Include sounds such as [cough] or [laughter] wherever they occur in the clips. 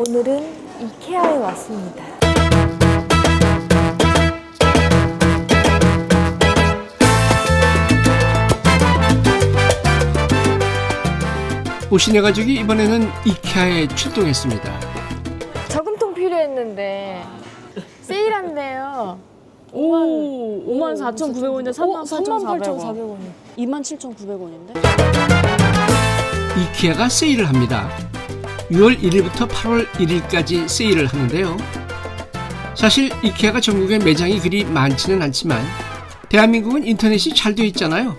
오늘은 이케아에 왔습니다. 오신의 가족이 이번에는 이케아에 출동했습니다. 저금통 필요했는데 세일한대요. 오, 5만 4,900원인데 3만 8,400원. 38,400원. 2만 7,900원인데? 이케아가 세일을 합니다. 6월 1일부터 8월 1일까지 세일을 하는데요. 사실 이케아가 전국에 매장이 그리 많지는 않지만 대한민국은 인터넷이 잘 되어 있잖아요.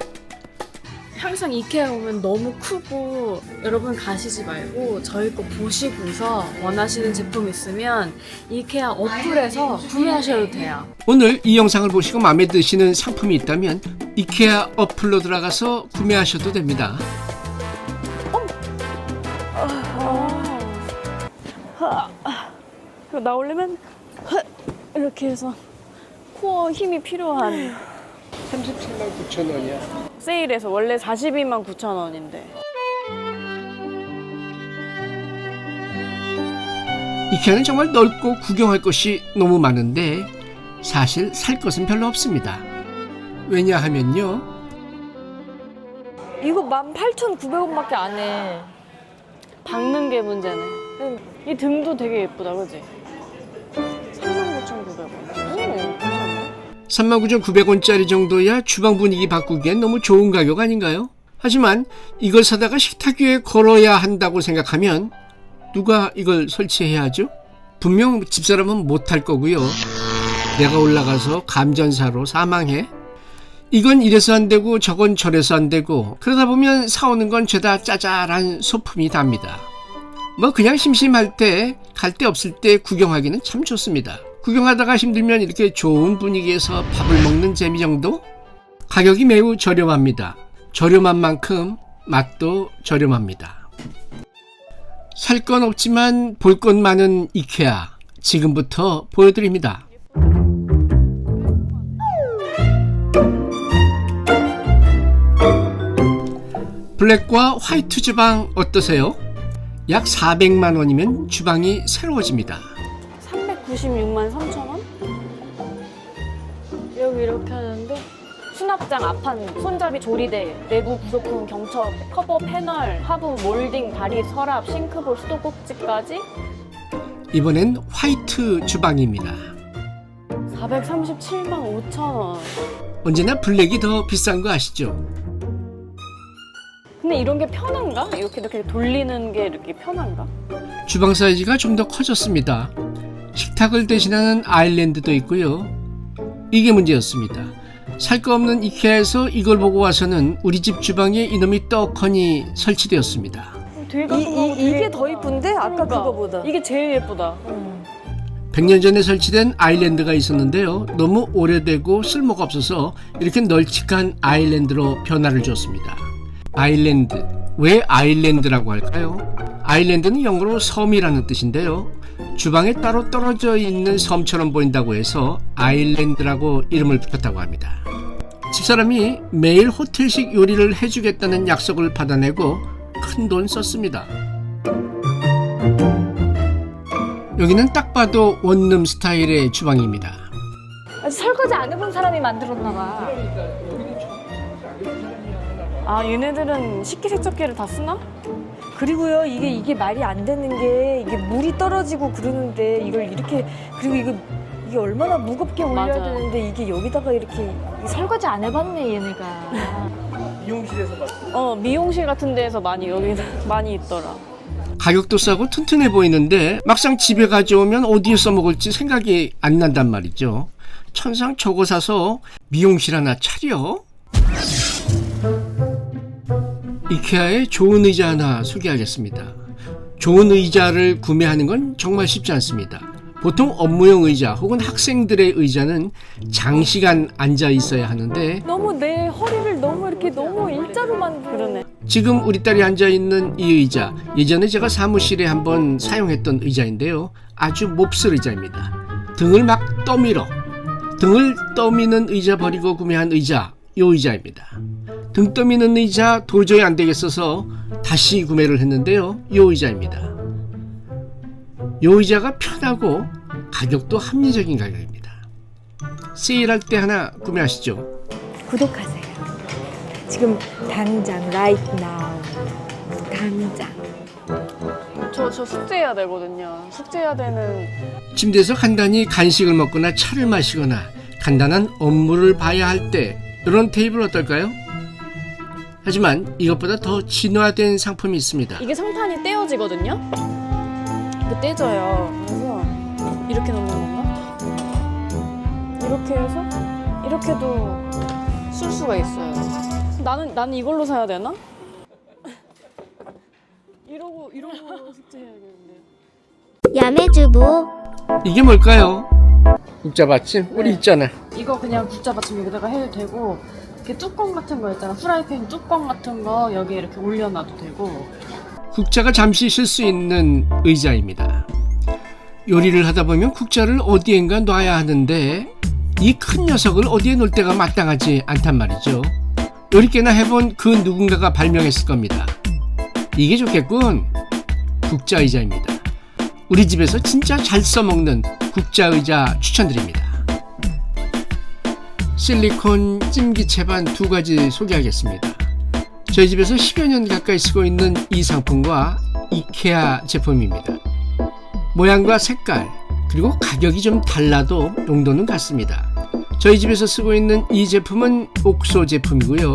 항상 이케아 오면 너무 크고 여러분 가시지 말고 저희 거 보시고서 원하시는 제품 있으면 이케아 어플에서 구매하셔도 돼요. 오늘 이 영상을 보시고 마음에 드시는 상품이 있다면 이케아 어플로 들어가서 구매하셔도 됩니다. 그 나오려면 이렇게 해서 코어 힘이 필요한 37만 9천 원이야. 세일에서 원래 42만 9천 원인데 이케아는 정말 넓고 구경할 것이 너무 많은데 사실 살 것은 별로 없습니다. 왜냐하면요. 이거 18,900원밖에 안 해. 박는 게 문제네. 이 등도 되게 예쁘다, 그지? 39,900원짜리 정도야 주방 분위기 바꾸기엔 너무 좋은 가격 아닌가요? 하지만 이걸 사다가 식탁 위에 걸어야 한다고 생각하면 누가 이걸 설치해야 하죠? 분명 집사람은 못할 거고요. 내가 올라가서 감전사로 사망해? 이건 이래서 안 되고 저건 저래서 안 되고 그러다 보면 사오는 건 죄다 짜잘한 소품이 답니다. 뭐 그냥 심심할 때 갈 데 없을 때 구경하기는 참 좋습니다. 구경하다가 힘들면 이렇게 좋은 분위기에서 밥을 먹는 재미 정도? 가격이 매우 저렴합니다. 저렴한 만큼 맛도 저렴합니다. 살 건 없지만 볼 것 많은 이케아 지금부터 보여드립니다. 블랙과 화이트 주방 어떠세요? 약 400만 원이면 주방이 새로워집니다. 396만 3천 원? 여기 이렇게 하는데 수납장 앞판, 손잡이 조리대, 내부 부속품 경첩, 커버 패널, 하부 몰딩, 다리 서랍, 싱크볼, 수도꼭지까지 이번엔 화이트 주방입니다. 437만 5천 원. 언제나 블랙이 더 비싼 거 아시죠? 근데 이런 게 편한가? 이렇게 이렇게 돌리는 게 이렇게 편한가? 주방 사이즈가 좀 더 커졌습니다. 식탁을 대신하는 아일랜드도 있고요. 이게 문제였습니다. 살 거 없는 이케아에서 이걸 보고 와서는 우리 집 주방에 이놈이 떡하니 설치되었습니다. 되게 이, 이, 되게 이게 더 예쁘다. 이쁜데? 아까 그러니까. 그거보다. 이게 제일 예쁘다. 100년 전에 설치된 아일랜드가 있었는데요. 너무 오래되고 쓸모가 없어서 이렇게 널찍한 아일랜드로 변화를 줬습니다. 아일랜드. 왜 아일랜드라고 할까요? 아일랜드는 영어로 섬이라는 뜻인데요. 주방에 따로 떨어져 있는 섬처럼 보인다고 해서 아일랜드라고 이름을 붙였다고 합니다. 집사람이 매일 호텔식 요리를 해주겠다는 약속을 받아내고 큰 돈 썼습니다. 여기는 딱 봐도 원룸 스타일의 주방입니다. 설거지 안 해본 사람이 만들었나 봐. 아 얘네들은 식기세척기를 다 쓰나? 그리고요, 이게 이게 말이 안 되는 게 이게 물이 떨어지고 그러는데 이걸 이렇게 그리고 이거 이게 얼마나 무겁게 올려야 맞아요. 되는데 이게 여기다가 이렇게 설거지 안 해봤네 얘네가. 어 미용실 같은 데에서 많이 여기 많이 있더라. 가격도 싸고 튼튼해 보이는데 막상 집에 가져오면 어디에 써먹을지 생각이 안 난단 말이죠. 천상 저거 사서 미용실 하나 차려? 이케아의 좋은 의자 하나 소개하겠습니다. 좋은 의자를 구매하는 건 정말 쉽지 않습니다. 보통 업무용 의자 혹은 학생들의 의자는 장시간 앉아 있어야 하는데 너무 내 허리를 너무 이렇게 너무 일자로 만들어. 그러네. 지금 우리 딸이 앉아 있는 이 의자 예전에 제가 사무실에 한번 사용했던 의자인데요 아주 몹쓸 의자입니다 등을 막 떠밀어 등을 떠미는 의자 버리고 구매한 의자 이 의자입니다 등 떠미는 의자 도저히 안 되겠어서 다시 구매를 했는데요 이 의자입니다 요 의자가 편하고 가격도 합리적인 가격입니다. 세일할 때 하나 구매하시죠. 구독하세요. 지금 당장 right now. 당장. 저, 저 숙제해야 되거든요. 숙제해야 되는 침대에서 간단히 간식을 먹거나 차를 마시거나 간단한 업무를 봐야 할 때 이런 테이블 어떨까요? 하지만 이것보다 더 진화된 상품이 있습니다. 이게 상판이 떼어지거든요. 이게 떼져요. 그래서 이렇게 놓는 건가? 이렇게 해서 이렇게도 쓸 수가 있어요. 나는 나는 이걸로 사야 되나? [laughs] 이러고 이러고 숙제해야겠는데. 야매주부 이게 뭘까요? 국자 받침? 우리 있잖아. 이거 그냥 국자 받침 여기다가 해도 되고 이렇게 뚜껑 같은 거 있잖아. 프라이팬 뚜껑 같은 거 여기 이렇게 올려놔도 되고 국자가 잠시 쉴 수 있는 의자입니다. 요리를 하다 보면 국자를 어디엔가 놔야 하는데 이 큰 녀석을 어디에 놓을 때가 마땅하지 않단 말이죠. 요리깨나 해본 그 누군가가 발명했을 겁니다. 이게 좋겠군. 국자 의자입니다. 우리 집에서 진짜 잘 써먹는 국자 의자 추천드립니다. 실리콘 찜기 채반 두 가지 소개하겠습니다. 저희 집에서 10여 년 가까이 쓰고 있는 이 상품과 이케아 제품입니다. 모양과 색깔, 그리고 가격이 좀 달라도 용도는 같습니다. 저희 집에서 쓰고 있는 이 제품은 옥소 제품이고요.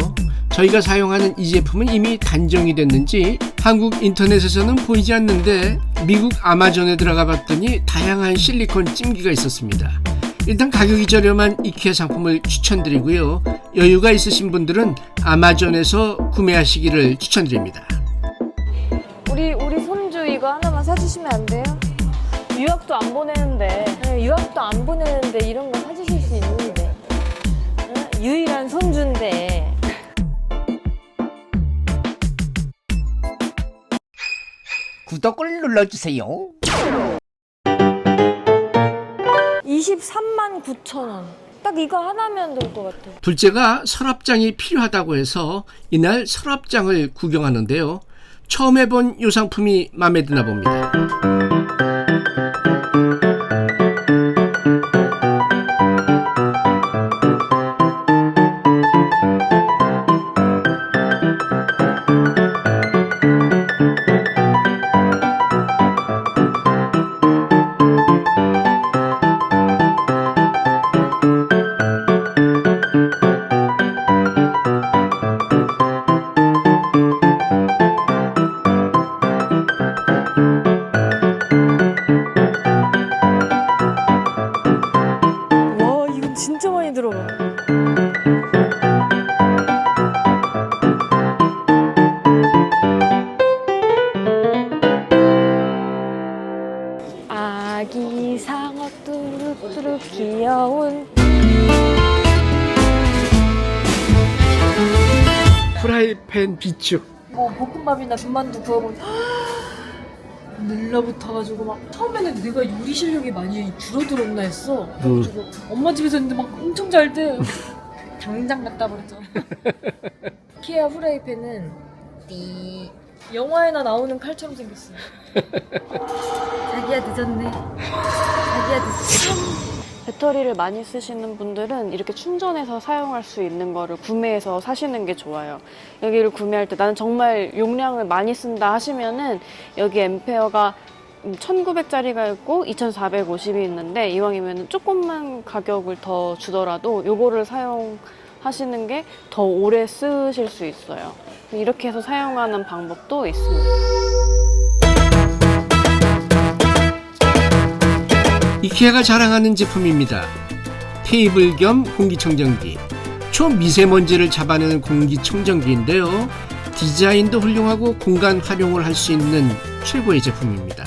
저희가 사용하는 이 제품은 이미 단종이 됐는지 한국 인터넷에서는 보이지 않는데 미국 아마존에 들어가 봤더니 다양한 실리콘 찜기가 있었습니다. 일단 가격이 저렴한 이케아 상품을 추천드리고요. 여유가 있으신 분들은 아마존에서 구매하시기를 추천드립니다. 우리 우리 손주 이거 하나만 사주시면 안 돼요? 유학도 안 보내는데 네, 유학도 안 보내는데 이런 거 사주실 수 있는데 응? 유일한 손주인데 구독을 눌러주세요. 23만 9천 원. 딱 이거 하나면 될 것 같아. 둘째가 서랍장이 필요하다고 해서 이날 서랍장을 구경하는데요. 처음 해본 이 상품이 마음에 드나 봅니다. 비축. 뭐 볶음밥이나 군만두 구워보면 [gasps] 늘러붙어가지고 막 처음에는 내가 요리 실력이 많이 줄어들었나 했어. 그래가지고 엄마 집에서 했는데 막 엄청 잘 돼. [laughs] 당장 갖다 버렸잖아. [laughs] 키아 후라이팬은 띠 영화에나 나오는 칼처럼 생겼어. [laughs] 자기야 늦었네. 자기야 늦었어. 배터리를 많이 쓰시는 분들은 이렇게 충전해서 사용할 수 있는 거를 구매해서 사시는 게 좋아요. 여기를 구매할 때 나는 정말 용량을 많이 쓴다 하시면은 여기 앰페어가 1900짜리가 있고 2450이 있는데 이왕이면 조금만 가격을 더 주더라도 요거를 사용하시는 게 더 오래 쓰실 수 있어요. 이렇게 해서 사용하는 방법도 있습니다. 이케아가 자랑하는 제품입니다. 테이블 겸 공기청정기. 초미세먼지를 잡아내는 공기청정기인데요. 디자인도 훌륭하고 공간 활용을 할 수 있는 최고의 제품입니다.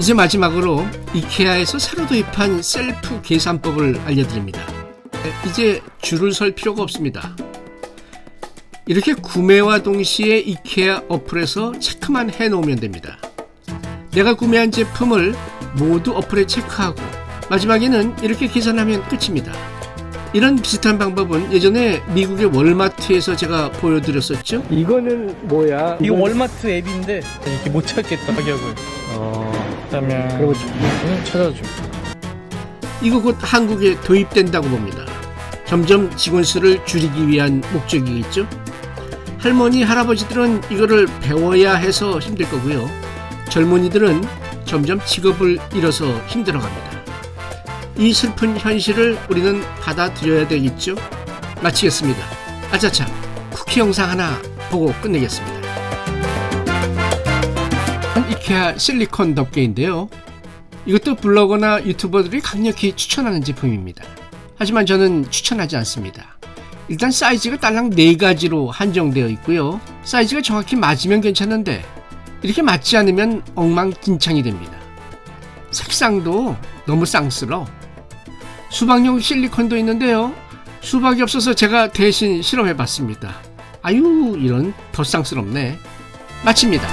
이제 마지막으로 이케아에서 새로 도입한 셀프 계산법을 알려드립니다. 이제 줄을 설 필요가 없습니다. 이렇게 구매와 동시에 이케아 어플에서 체크만 해 놓으면 됩니다. 내가 구매한 제품을 모두 어플에 체크하고 마지막에는 이렇게 계산하면 끝입니다. 이런 비슷한 방법은 예전에 미국의 월마트에서 제가 보여드렸었죠. 이거는 뭐야? 이거 이건- 월마트 앱인데 이렇게 못 찾겠다 가격을 어. 그러면 그리고 그냥 찾아줘 이거 곧 한국에 도입된다고 봅니다. 점점 직원 수를 줄이기 위한 목적이겠죠. 할머니, 할아버지들은 이거를 배워야 해서 힘들 거고요. 젊은이들은 점점 직업을 잃어서 힘들어갑니다. 이 슬픈 현실을 우리는 받아들여야 되겠죠. 마치겠습니다. 아차차 쿠키 영상 하나 보고 끝내겠습니다. 이케아 실리콘 덮개인데요. 이것도 블로거나 유튜버들이 강력히 추천하는 제품입니다. 하지만 저는 추천하지 않습니다. 일단 사이즈가 딸랑 4가지로 한정되어 있고요. 사이즈가 정확히 맞으면 괜찮은데 이렇게 맞지 않으면 엉망진창이 됩니다. 색상도 너무 쌍스러. 수박용 실리콘도 있는데요. 수박이 없어서 제가 대신 실험해 봤습니다. 아유, 이런 더 쌍스럽네. 마칩니다.